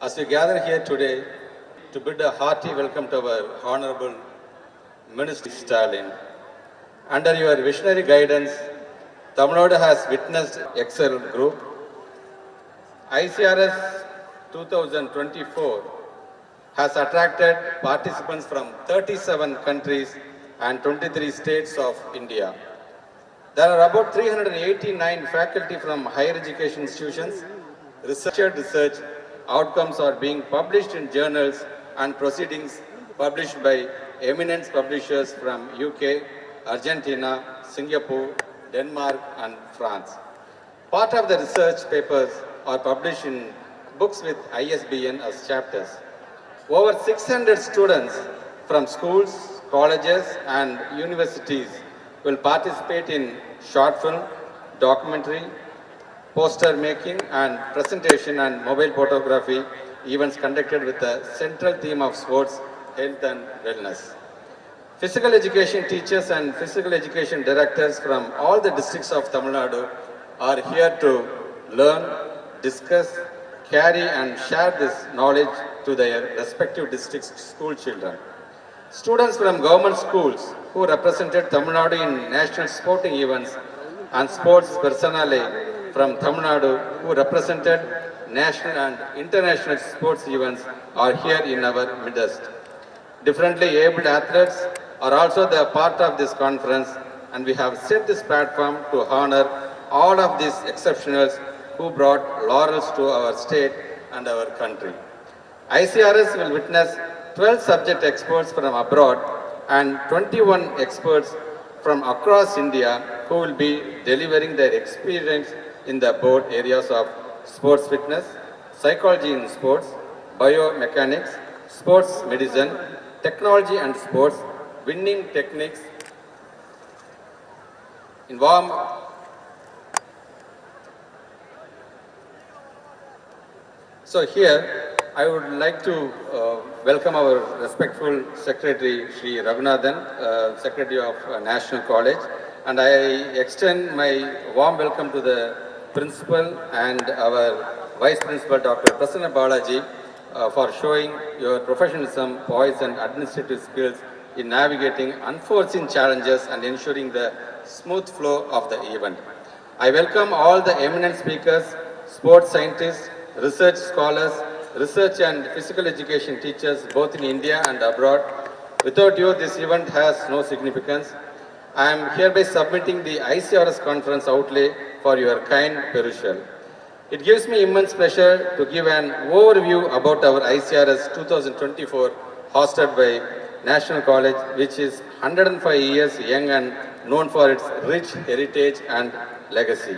As we gather here today to bid a hearty welcome to our Honorable Minister Stalin, under your visionary guidance, Tamil Nadu has witnessed Excel Group. ICRS 2024 has attracted participants from 37 countries and 23 states of India. There are about 389 faculty from higher education institutions. Researcher research outcomes are being published in journals and proceedings published by eminent publishers from UK, Argentina, Singapore, Denmark and France. Part of the research papers are published in books with ISBN as chapters. Over 600 students from schools, colleges, and universities will participate in short film, documentary, poster making, and presentation and mobile photography events conducted with the central theme of sports, health, and wellness. Physical education teachers and physical education directors from all the districts of Tamil Nadu are here to learn, discuss, carry and share this knowledge to their respective districts' school children. Students from government schools who represented Tamil Nadu in national sporting events and sports personnel from Tamil Nadu who represented national and international sports events are here in our midst. Differently abled athletes are also the part of this conference and we have set this platform to honor all of these exceptionals who brought laurels to our state and our country. ICRS will witness 12 subject experts from abroad and 21 experts from across India who will be delivering their experience in the board areas of sports fitness, psychology in sports, biomechanics, sports medicine, technology and sports, winning techniques, in warm So here, I would like to uh, welcome our respectful Secretary Sri Raghunathan, uh, Secretary of uh, National College, and I extend my warm welcome to the Principal and our Vice Principal Dr. Prasanna Balaji uh, for showing your professionalism, poise and administrative skills in navigating unforeseen challenges and ensuring the smooth flow of the event. I welcome all the eminent speakers, sports scientists, research scholars, research and physical education teachers both in India and abroad. Without you, this event has no significance. I am hereby submitting the ICRS conference outlay for your kind perusal. It gives me immense pleasure to give an overview about our ICRS 2024 hosted by National College, which is 105 years young and known for its rich heritage and legacy.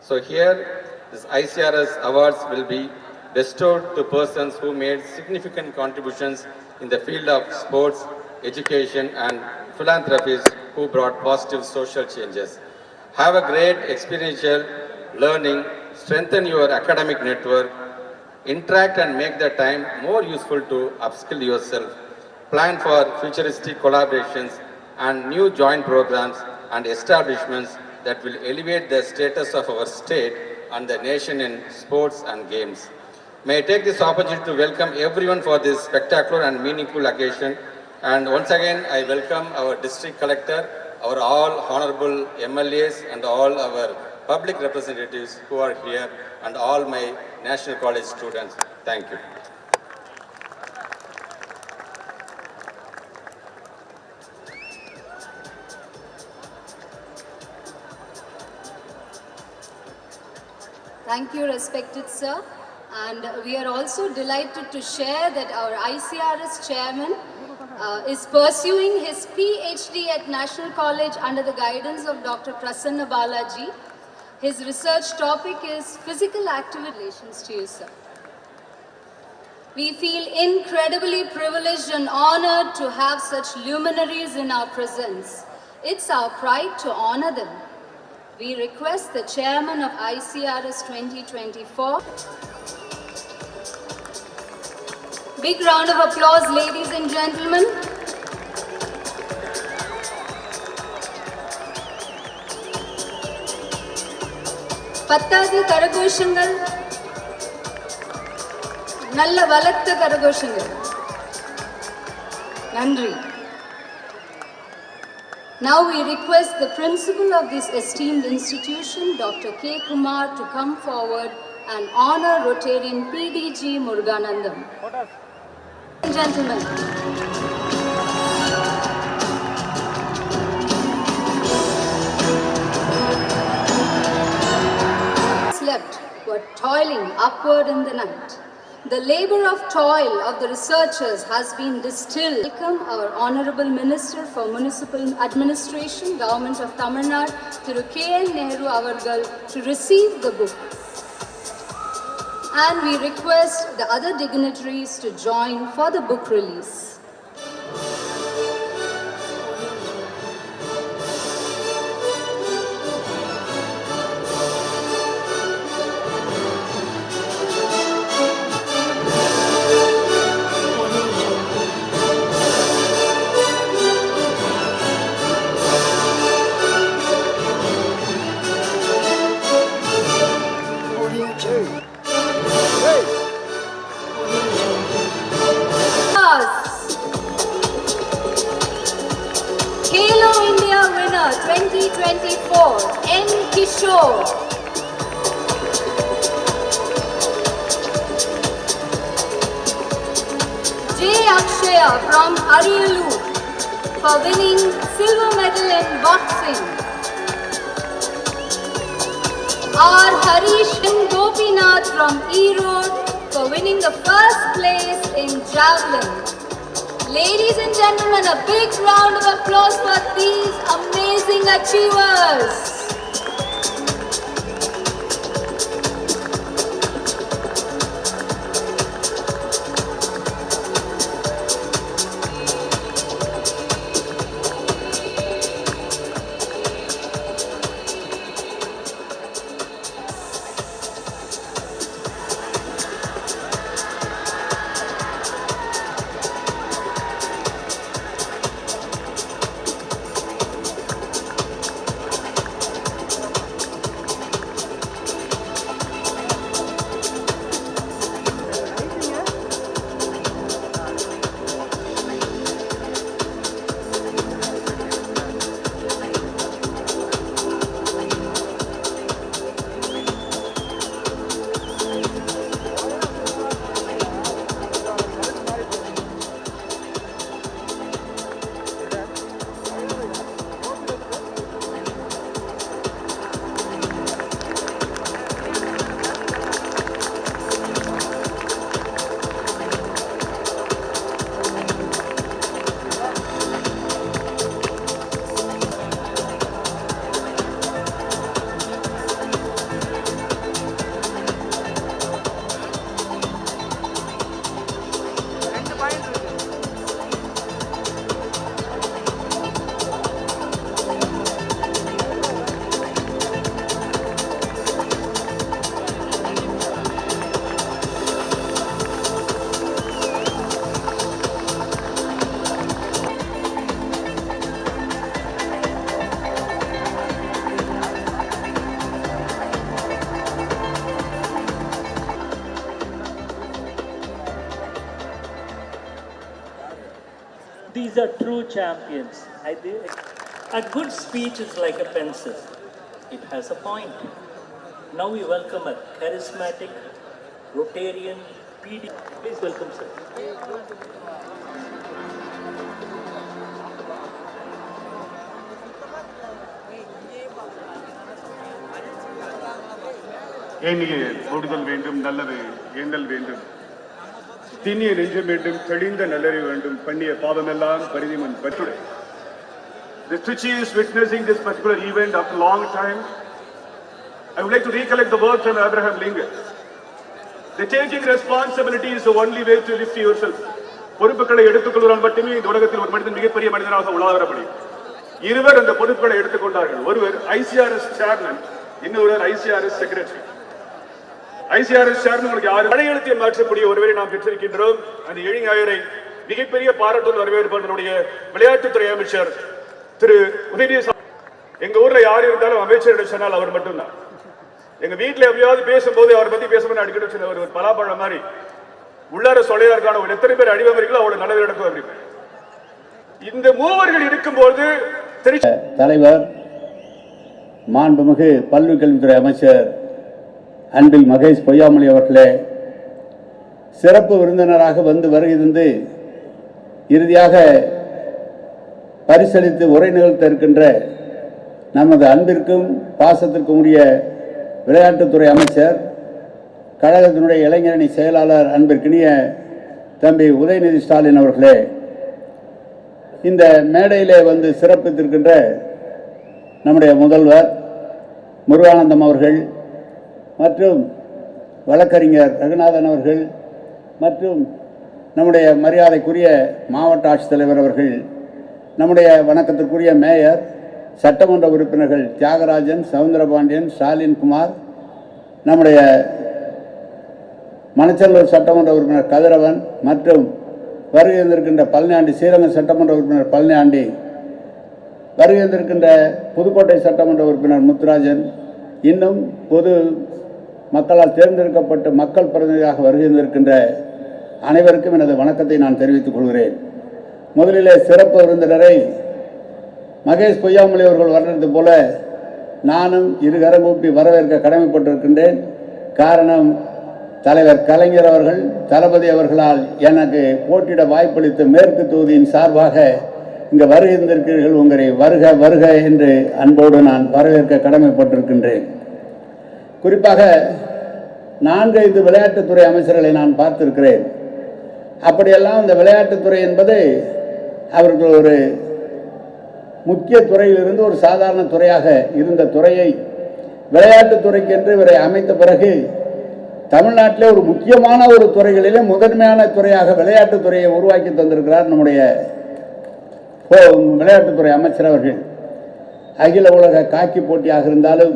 So here, this ICRS awards will be bestowed to persons who made significant contributions in the field of sports, education and philanthropies who brought positive social changes. Have a great experiential learning, strengthen your academic network, interact and make the time more useful to upskill yourself, plan for futuristic collaborations and new joint programs and establishments that will elevate the status of our state and the nation in sports and games. May I take this opportunity to welcome everyone for this spectacular and meaningful occasion. And once again, I welcome our district collector, our all honorable MLAs and all our public representatives who are here and all my National College students. Thank you. Thank you, respected sir. And we are also delighted to share that our ICRS chairman uh, is pursuing his PhD at National College under the guidance of Dr. Prasanna Balaji. His research topic is physical activity relations to you, sir. We feel incredibly privileged and honored to have such luminaries in our presence. It's our pride to honor them. We request the chairman of ICRS 2024. Big round of applause, ladies and gentlemen. பத்தாவது கரகோஷங்கள் நல்ல வளர்த்த கரகோஷங்கள் நன்றி Now we request the principal of this esteemed institution, Dr. K. Kumar, to come forward and honor Rotarian PDG Muruganandam. Gentlemen. slept were toiling upward in the night. The labor of toil of the researchers has been distilled. Welcome our Honorable Minister for Municipal Administration, Government of Tamil Nadu, Thiru K.N. Nehru Avargal, to receive the book. And we request the other dignitaries to join for the book release. 2024 N. Kishore. From Arielu for winning silver medal in boxing. R. Harish and Gopinath from Erode for winning the first place in javelin. Ladies and gentlemen, a big round of applause for these amazing thing that she was. These are true champions. I think a good speech is like a pencil. It has a point. Now we welcome a charismatic Rotarian PD. Please welcome, sir. ஏனிய ஓடுதல் வேண்டும் நல்லது ஏந்தல் வேண்டும் திண்ணிய நெஞ்சம் வேண்டும் தெளிந்த நல்லறி வேண்டும் பண்ணிய பாவமெல்லாம் பரிதிமன் பற்றுடை The Trichy is witnessing this particular event after a long time. I would like to recollect the words from Abraham Lincoln. The taking responsibility is the only way to lift yourself. பொறுப்புகளை எடுத்துக்கொள்வதால் மட்டுமே இந்த உலகத்தில் ஒரு மனிதன் மிகப்பெரிய மனிதனாக உலாவர முடியும் இருவர் அந்த பொறுப்புகளை எடுத்துக்கொண்டார்கள் ஒருவர் ஐசிஆர்எஸ் சேர்மன் இன்னொருவர் ஐசிஆர்எஸ் செக்ரட்டரி ஐசிஆர்எஸ் சார்ந்து உங்களுக்கு யாரு படையெழுத்தை மாற்றக்கூடிய ஒருவரை நாம் பெற்றிருக்கின்றோம். அந்த இளைஞரை மிகப்பெரிய பாராட்டுடன் வரவேற்பு நம்முடைய விளையாட்டுத்துறை அமைச்சர் திரு உதயநிதி எங்க ஊர்ல யார் இருந்தாலும் அமைச்சர் சொன்னால் அவர் மட்டும்தான். எங்க வீட்டுல எப்படியாவது பேசும்போது அவரை பத்தி பேசும்போது அடிக்கடி சொன்ன ஒரு பலாப்பழம் மாதிரி. உள்ளார சொல்லையா இருக்கான ஒரு எத்தனை பேர் அடிவமரிகளோ அவ்வளவு நல்லது நடக்கும் அப்படின்னு. இந்த மூவர்கள் இருக்கும்போது தலைவர் மாண்புமிகு பல்வி கல்வித்துறை அமைச்சர் அன்பில் மகேஷ் பொய்யாமொழி அவர்களே சிறப்பு விருந்தினராக வந்து வருகை தந்து இறுதியாக பரிசளித்து உரை நிகழ்த்த இருக்கின்ற நமது அன்பிற்கும் பாசத்திற்கும் உரிய விளையாட்டுத்துறை அமைச்சர் கழகத்தினுடைய இளைஞரணி செயலாளர் அன்பிற்கினிய தம்பி உதயநிதி ஸ்டாலின் அவர்களே இந்த மேடையிலே வந்து சிறப்பித்திருக்கின்ற நம்முடைய முதல்வர் முருகானந்தம் அவர்கள் மற்றும் வழக்கறிஞர் ரகுநாதன் அவர்கள் மற்றும் நம்முடைய மரியாதைக்குரிய மாவட்ட ஆட்சித்தலைவர் அவர்கள் நம்முடைய வணக்கத்திற்குரிய மேயர் சட்டமன்ற உறுப்பினர்கள் தியாகராஜன் சவுந்தரபாண்டியன் ஸ்டாலின் குமார் நம்முடைய மணச்சல்லூர் சட்டமன்ற உறுப்பினர் கதிரவன் மற்றும் வருகை வந்திருக்கின்ற பழனியாண்டி ஸ்ரீரங்கம் சட்டமன்ற உறுப்பினர் பழனியாண்டி வருகை வந்திருக்கின்ற புதுக்கோட்டை சட்டமன்ற உறுப்பினர் முத்துராஜன் இன்னும் பொது மக்களால் தேர்ந்தெடுக்கப்பட்டு மக்கள் பிரதிநிதியாக வருகை அனைவருக்கும் எனது வணக்கத்தை நான் தெரிவித்துக் கொள்கிறேன். முதலிலே சிறப்பு விருந்தினரை மகேஷ் பொய்யாமொழி அவர்கள் வர்றது போல நானும் இருகரம் கூப்பி வரவேற்க கடமைப்பட்டிருக்கின்றேன். காரணம் தலைவர் கலைஞர் அவர்கள் தளபதி அவர்களால் எனக்கு போட்டியிட வாய்ப்பளித்த மேற்கு தொகுதியின் சார்பாக இங்கே வருகின்றிருக்கிறீர்கள் உங்களை வருக வருக என்று அன்போடு நான் வரவேற்க கடமைப்பட்டிருக்கின்றேன். குறிப்பாக நான்கு ஐந்து விளையாட்டுத்துறை அமைச்சர்களை நான் பார்த்திருக்கிறேன். அப்படியெல்லாம் இந்த விளையாட்டுத்துறை என்பது அவர்கள் ஒரு முக்கிய துறையிலிருந்து ஒரு சாதாரண துறையாக இருந்த துறையை விளையாட்டுத்துறைக்கு என்று இவரை அமைத்த பிறகு தமிழ்நாட்டிலே ஒரு முக்கியமான ஒரு துறைகளிலே முதன்மையான துறையாக விளையாட்டுத்துறையை உருவாக்கி தந்திருக்கிறார் நம்முடைய விளையாட்டுத்துறை அமைச்சர் அவர்கள். அகில உலக காக்கி போட்டியாக இருந்தாலும்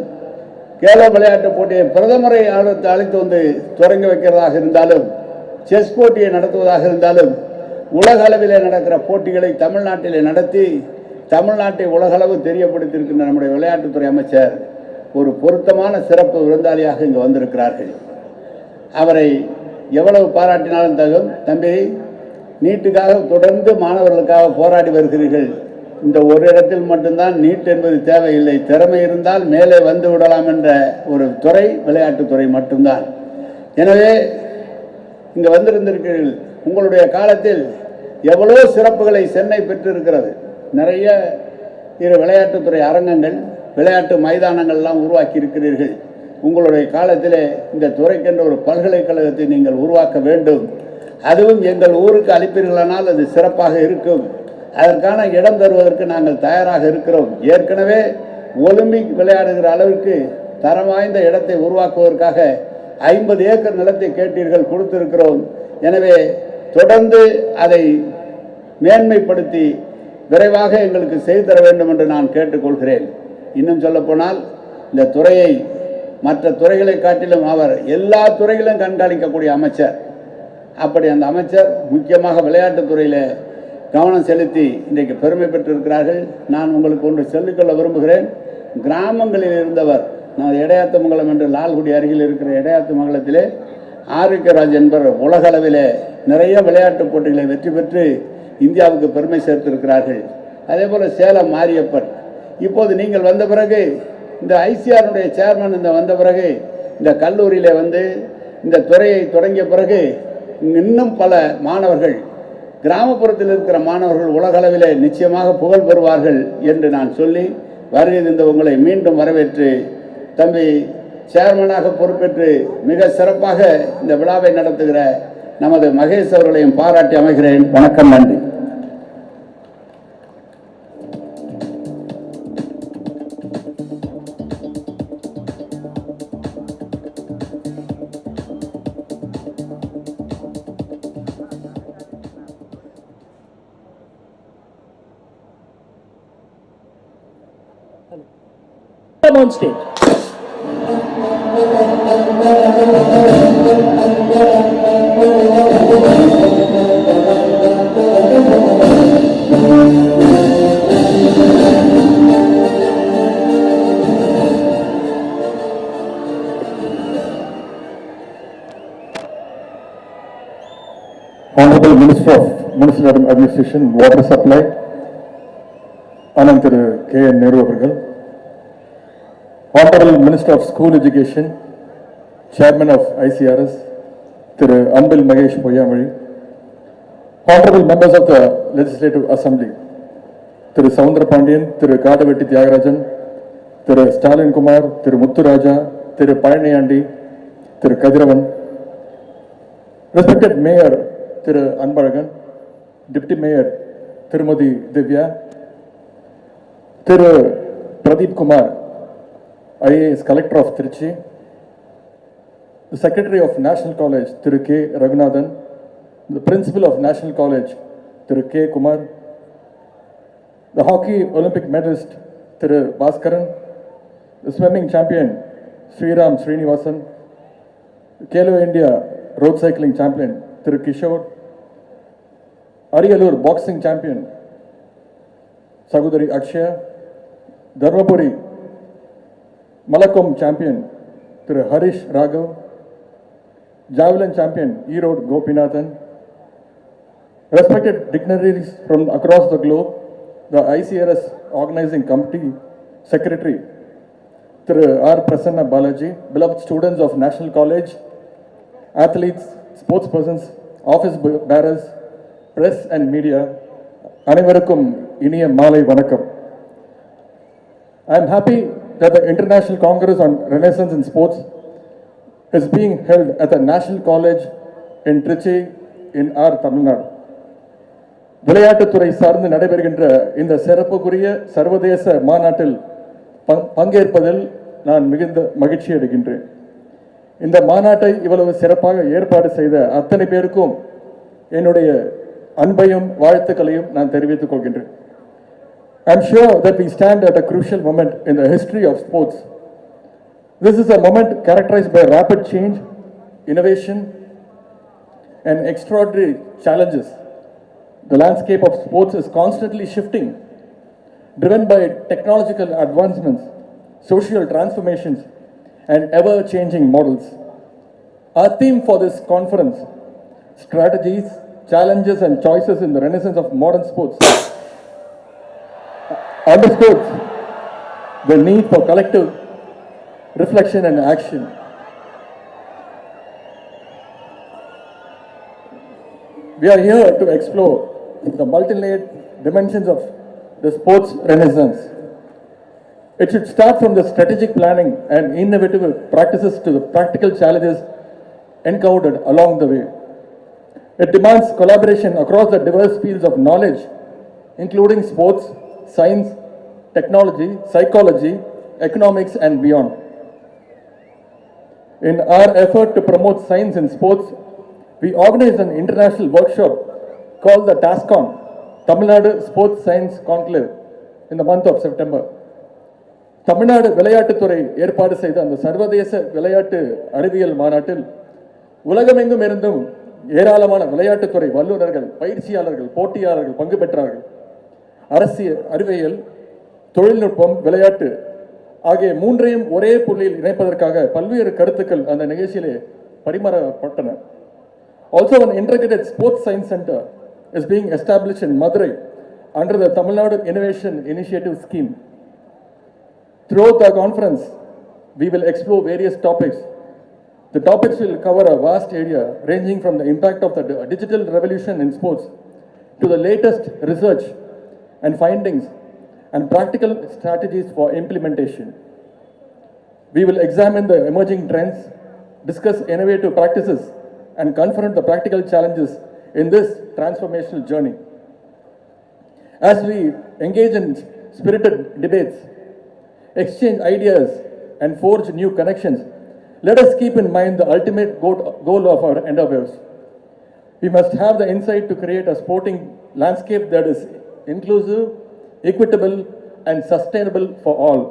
கேலோ விளையாட்டு போட்டியை பிரதமரை அழைத்து அழைத்து வந்து தொடங்கி வைக்கிறதாக இருந்தாலும் செஸ் போட்டியை நடத்துவதாக இருந்தாலும் உலக அளவிலே நடக்கிற போட்டிகளை தமிழ்நாட்டிலே நடத்தி தமிழ்நாட்டை உலகளவு தெரியப்படுத்தியிருக்கின்ற நம்முடைய விளையாட்டுத்துறை அமைச்சர் ஒரு பொருத்தமான சிறப்பு விருந்தாளியாக இங்கு வந்திருக்கிறார்கள். அவரை எவ்வளவு பாராட்டினாலும் தகும். தம்பி நீட்டுக்காக தொடர்ந்து மாணவர்களுக்காக போராடி வருகிறீர்கள். இந்த ஒரு இடத்தில் மட்டும்தான் நீட் என்பது தேவையில்லை. திறமை இருந்தால் மேலே வந்து விடலாம் என்ற ஒரு துறை விளையாட்டுத்துறை மட்டும்தான். எனவே இங்கே வந்திருந்திருக்கிறீர்கள். உங்களுடைய காலத்தில் எவ்வளோ சிறப்புகளை சென்னை பெற்றிருக்கிறது. நிறைய இரு விளையாட்டுத்துறை அரங்கங்கள் விளையாட்டு மைதானங்கள்லாம் உருவாக்கி இருக்கிறீர்கள் உங்களுடைய காலத்திலே இந்த துறைக்கென்ற ஒரு பல்கலைக்கழகத்தை நீங்கள் உருவாக்க வேண்டும். அதுவும் எங்கள் ஊருக்கு அளிப்பீர்களானால் அது சிறப்பாக இருக்கும். அதற்கான இடம் தருவதற்கு நாங்கள் தயாராக இருக்கிறோம். ஏற்கனவே ஒலிம்பிக் விளையாடுகிற அளவுக்கு தரம் வாய்ந்த இடத்தை உருவாக்குவதற்காக ஐம்பது ஏக்கர் நிலத்தை கேட்டீர்கள் கொடுத்திருக்கிறோம். எனவே தொடர்ந்து அதை மேன்மைப்படுத்தி விரைவாக எங்களுக்கு செய்து தர வேண்டும் என்று நான் கேட்டுக்கொள்கிறேன். இன்னும் சொல்லப்போனால் இந்த துறையை மற்ற துறைகளை காட்டிலும் அவர் எல்லா துறைகளும் கண்காணிக்கக்கூடிய அமைச்சர். அப்படி அந்த அமைச்சர் முக்கியமாக விளையாட்டுத் துறையில் கவனம் செலுத்தி இன்றைக்கு பெருமை பெற்றிருக்கிறார்கள். நான் உங்களுக்கு ஒன்று சொல்லிக்கொள்ள விரும்புகிறேன். கிராமங்களில் இருந்தவர் நான் இடையாத்தமங்கலம் என்று லால்குடி அருகில் இருக்கிற இடையாத்தமங்கலத்திலே ஆரோக்கியராஜ் என்பவர் உலகளவிலே நிறைய விளையாட்டுப் போட்டிகளை வெற்றி பெற்று இந்தியாவுக்கு பெருமை சேர்த்திருக்கிறார்கள். அதே போல் சேலம் மாரியப்பன். இப்போது நீங்கள் வந்த பிறகு இந்த ஐசிஆருடைய சேர்மன் இந்த வந்த பிறகு இந்த கல்லூரியில் வந்து இந்த துறையை தொடங்கிய பிறகு இன்னும் பல மாணவர்கள் கிராமப்புறத்தில் இருக்கிற மாணவர்கள் உலகளவிலே நிச்சயமாக புகழ் பெறுவார்கள் என்று நான் சொல்லி வருகை தந்த உங்களை மீண்டும் வரவேற்று தம்பி சேர்மனாக பொறுப்பேற்று மிக சிறப்பாக இந்த விழாவை நடத்துகிற நமது மகேஷ் அவர்களையும் பாராட்டி அமைகிறேன். வணக்கம் நன்றி. come on stage. Honorable Minister of Municipal Administration, Water Supply, Anantar K. Nehru Avargal, honourable minister of school education chairman of ICRS Thiru Anbil Mahesh Poyyamozhi honourable members of the legislative assembly Thiru Soundara Pandian Thiru Kadavetti Thiyagarajan Thiru Stalin Kumar Thiru Muthuraja Thiru Palaniyandi Thiru Kathiravan respected mayor Thiru Anbazhagan deputy mayor Thirumathi Divya Thiru Pradeep Kumar IAS Collector of Trichy, the Secretary of National College Thiru K Raghunathan, the Principal of National College Thiru K Kumar, the Hockey Olympic medalist Thiru Baskaran, the Swimming Champion Sriram Srinivasan, Khelo India road cycling champion Thiru Kishore Ariyalur boxing champion சகோதரி Akshaya Dharmapuri Mallakhamb champion Thiru Harish Raghav javelin champion Erode Gopinathan respected dignitaries from across the globe the ICRS organizing committee secretary through r prasanna balaji beloved students of national college athletes, sports persons, office bearers, press and media, அனைவருக்கும் இனிய மாலை வணக்கம். I am happy that the International Congress on Renaissance in Sports is being held at the National College in Trichy in our Tamil Nadu. விளையாட்டுத்துறை சார்ந்து நடைபெறுகின்ற இந்த சிறப்புக்குரிய சர்வதேச மாநாட்டில் பங்- பங்கேற்பதில் நான் மிகுந்த மகிழ்ச்சி அடைகின்றேன் இந்த மாநாட்டை இவ்வளவு சிறப்பாக ஏற்பாடு செய்த அத்தனை பேருக்கும் என்னுடைய அன்பையும் வாழ்த்துக்களையும் நான் தெரிவித்துக் கொள்கின்றேன் I'm sure that we stand at a crucial moment in the history of sports. This is a moment characterized by rapid change, innovation, and extraordinary challenges. The landscape of sports is constantly shifting, driven by technological advancements, social transformations, and ever changing models. Our theme for this conference strategies, challenges, and choices in the renaissance of modern sports underscores the need for collective reflection and action. We are here to explore the multi-layered dimensions of the sports renaissance. It should start from the strategic planning and innovative practices to the practical challenges encountered along the way. It demands collaboration across the diverse fields of knowledge, including sports, science, technology, psychology, economics, and beyond. In our effort to promote science in sports, we organized an international workshop called the TASCON, Tamil Nadu Sports Science Conclave, in the month of September. Tamil Nadu விளையாட்டுத்துறை ஏற்பாடு செய்த அந்த சர்வதேச விளையாட்டு அறிவியல் மாநாட்டில் உலகமெங்கும் இருந்தும் ஏராளமான விளையாட்டுத்துறை வல்லுநர்கள் பயிற்சியாளர்கள் போட்டியாளர்கள் பங்கு பெற்றார்கள் அரசியல் அறிவியல் தொழில்நுட்பம் விளையாட்டு ஆகிய மூன்றையும் ஒரே புள்ளியில் இணைப்பதற்காக பல்வேறு கருத்துக்கள் அந்த நிகழ்ச்சியிலே பரிமாறப்பட்டன also one integrated sports science centre is being establish in Madurai under the Tamil Nadu innovation initiative scheme through the conference we will explore various topics The topics will cover a vast area ranging from the impact of the digital revolution in sports to the latest research and findings and practical strategies for implementation. We will examine the emerging trends, discuss innovative practices, and confront the practical challenges in this transformational journey. As we engage in spirited debates, exchange ideas, and forge new connections, let us keep in mind the ultimate goal of our endeavors. We must have the insight to create a sporting landscape that is inclusive, equitable, and sustainable for all.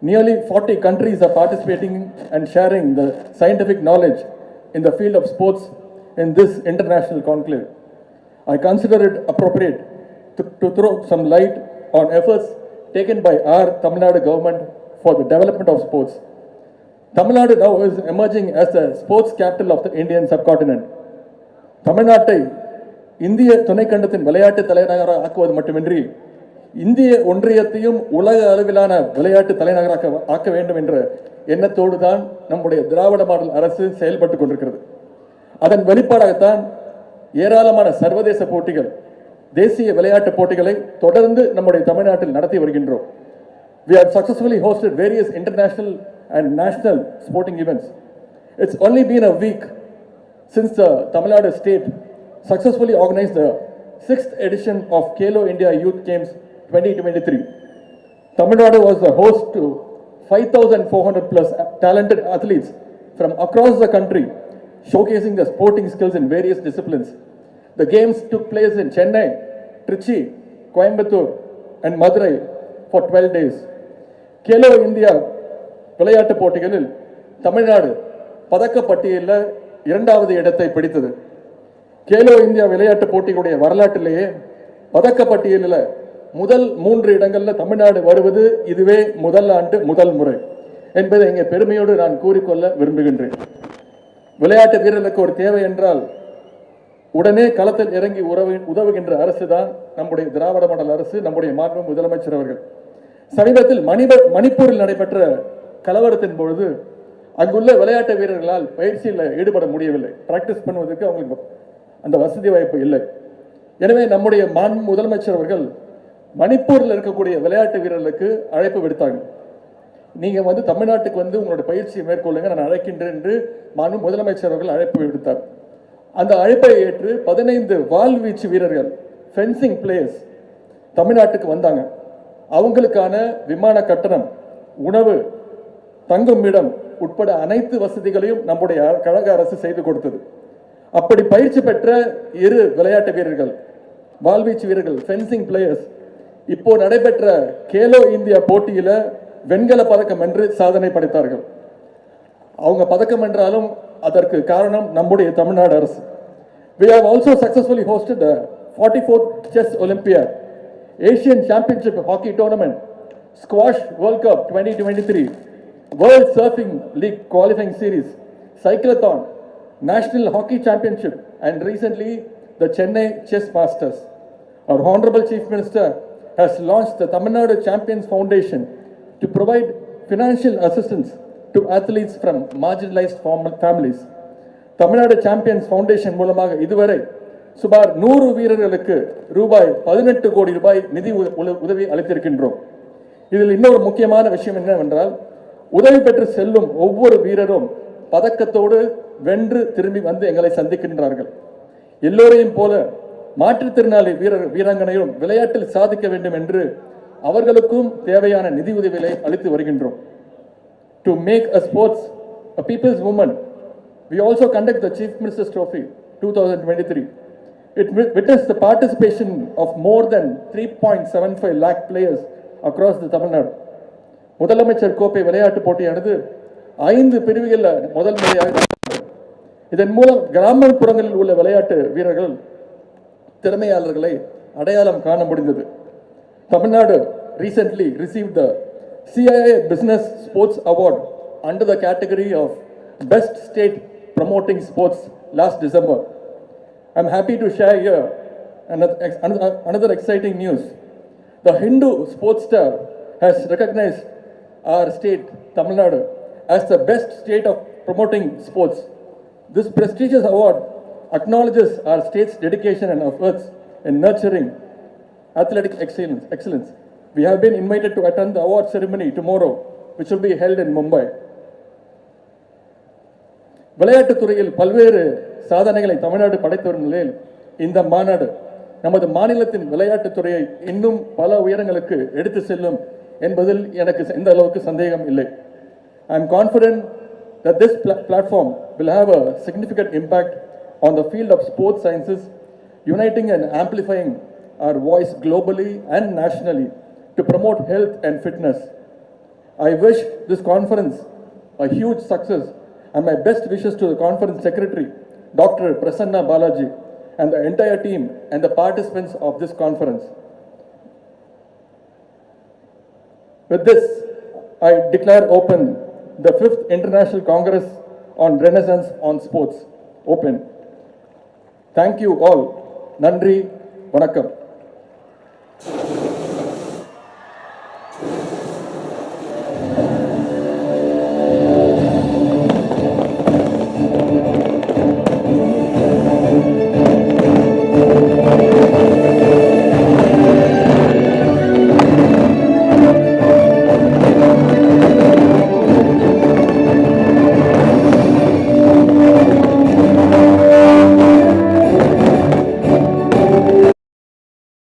Nearly 40 countries are participating and sharing the scientific knowledge in the field of sports in this international conclave. I consider it appropriate to, to throw some light on efforts taken by our Tamil Nadu government for the development of sports. Tamil Nadu now is emerging as the sports capital of the Indian subcontinent. தமிழ்நாட்டை இந்திய துணைக்கண்டத்தின் விளையாட்டு தலைநகராக ஆக்குவது மட்டுமின்றி இந்திய ஒன்றியத்தையும் உலக அளவிலான விளையாட்டு தலைநகராக ஆக்க வேண்டும் என்ற எண்ணத்தோடு தான் நம்முடைய திராவிட மாடல் அரசு செயல்பட்டு கொண்டிருக்கிறது. அதன் வெளிப்பாடாகத்தான் ஏராளமான சர்வதேச போட்டிகள் தேசிய விளையாட்டு போட்டிகளை தொடர்ந்து நம்முடைய தமிழ்நாட்டில் நடத்தி வருகின்றோம். We are successfully hosted various international and national sporting events it's only been a week since the Tamil Nadu state successfully organized the sixth edition of Kalo India Youth Games 2023. Tamil Nadu was the host to 5,400 plus talented athletes from across the country, showcasing their sporting skills in various disciplines. The games took place in Chennai, Trichy, Coimbatore, and Madurai for 12 days. Khelo India விளையாட்டுப் போட்டிகளில் தமிழ்நாடு பதக்கப்பட்டியலில் இரண்டாவது இடத்தை பிடித்தது Khelo India விளையாட்டு போட்டிகளுடைய வரலாற்றிலேயே பதக்கப்பட்டியலில் முதல் மூன்று இடங்கள்ல தமிழ்நாடு வருவது இதுவே முதல் ஆண்டு முதல் முறை என்பதை இங்கே பெருமையோடு நான் கூறிக்கொள்ள விரும்புகின்றேன். விளையாட்டு வீரர்களுக்கு ஒரு தேவை என்றால் உடனே களத்தில் இறங்கி உறவு உதவுகின்ற அரசு தான் நம்முடைய திராவிட மண்டல அரசு நம்முடைய மாண்பு முதலமைச்சர் அவர்கள். சமீபத்தில் மணிப மணிப்பூரில் நடைபெற்ற கலவரத்தின் பொழுது அங்குள்ள விளையாட்டு வீரர்களால் பயிற்சியில் ஈடுபட முடியவில்லை. பிராக்டிஸ் பண்ணுவதற்கு அவங்களுக்கு அந்த வசதி வாய்ப்பு இல்லை. எனவே நம்முடைய மண் முதலமைச்சர் அவர்கள் மணிப்பூரில் இருக்கக்கூடிய விளையாட்டு வீரர்களுக்கு அழைப்பு விடுத்தாங்க. நீங்கள் வந்து தமிழ்நாட்டுக்கு வந்து உங்களோட பயிற்சியை மேற்கொள்ளுங்க நான் அழைக்கின்றேன் என்று மாண்பு முதலமைச்சர் அவர்கள் அழைப்பு விடுத்தார். அந்த அழைப்பை ஏற்று பதினைந்து வாள்வீச்சு வீரர்கள் ஃபென்சிங் பிளேயர்ஸ் தமிழ்நாட்டுக்கு வந்தாங்க. அவங்களுக்கான விமான கட்டணம் உணவு தங்கும் இடம் உட்பட அனைத்து வசதிகளையும் நம்முடைய கழக அரசு செய்து கொடுத்தது. அப்படி பயிற்சி பெற்ற இரு விளையாட்டு வீரர்கள் வால்வீச்சு வீரர்கள் ஃபென்சிங் பிளேயர்ஸ் இப்போ நடைபெற்ற கேலோ இந்தியா போட்டியில் வெண்கல பதக்கம் என்று சாதனை படைத்தார்கள் அவங்க பதக்கம் என்றாலும் அதற்கு காரணம் நம்முடைய தமிழ்நாடு அரசு we have also successfully the forty fourth chess olympiad Asian championship hockey tournament squash world cup twenty twenty three world surfing league qualifying series cyclothon National Hockey Championship, and recently the Chennai Chess Masters. Our Honorable Chief Minister has launched the Tamil Nadu Champions Foundation to provide financial assistance to athletes from marginalized fam- families. Tamil Nadu champions foundation மூலமாக இதுவரை சுமார் நூறு வீரர்களுக்கு ரூபாய் பதினெட்டு கோடி ரூபாய் நிதி உதவி அளித்திருக்கின்றோம் இதில் இன்னொரு முக்கியமான விஷயம் என்னவென்றால் உதவி பெற்று செல்லும் ஒவ்வொரு வீரரும் பதக்கத்தோடு வென்று திரும்பி வந்து எங்களை சந்திக்கின்றார்கள் எல்லோரையும் போல மாற்றுத்திறனாளி வீரர் வீராங்கனையும் விளையாட்டில் சாதிக்க வேண்டும் என்று அவர்களுக்கும் தேவையான நிதி உதவிகளை அளித்து வருகின்றோம் to make a sports a peoples women we also conduct the chief ministers trophy two thousand twenty three it witness the witnessed of more than three point seven five lakh players the the Tamil Nadu முதலமைச்சர் கோப்பை விளையாட்டு போட்டியானது ஐந்து பிரிவுகளில் முதல் முறையாக நடந்தது. இதன் மூலம் கிராமப்புறங்களில் உள்ள விளையாட்டு வீரர்கள் திறமையாளர்களை அடையாளம் காண முடிந்தது Tamil Nadu recently received the CIA Business Sports Award under the category of Best State Promoting Sports last December. I'm happy to share here another, another another exciting news. The Hindu sports star has recognized our state, Tamil Nadu, as the best state of promoting sports. This prestigious award acknowledges our state's dedication and efforts in nurturing athletic excellence. excellence. We have been invited to attend the award ceremony tomorrow, which will be held in Mumbai. விளையாட்டுத் துறையில் பல்வேறு சாதனைகளை தமிழ்நாடு படைத்து வரும் நிலையில் இந்த மாநாடு நமது மாநிலத்தின் விளையாட்டுத் துறையை இன்னும் பல உயரங்களுக்கு எடுத்து செல்லும் என்பதில் எனக்கு எந்த அளவுக்கு சந்தேகம் இல்லை I am confident that this pla- platform will have a significant impact on the field of sports sciences, uniting and amplifying our voice globally and nationally to promote health and fitness. I wish this conference a huge success and my best wishes to the conference secretary, Dr. Prasanna Balaji, and the entire team and the participants of this conference. With this, I declare open the fifth International Congress on Renaissance on Sports open. Thank you all. Nandri, Vanakkam.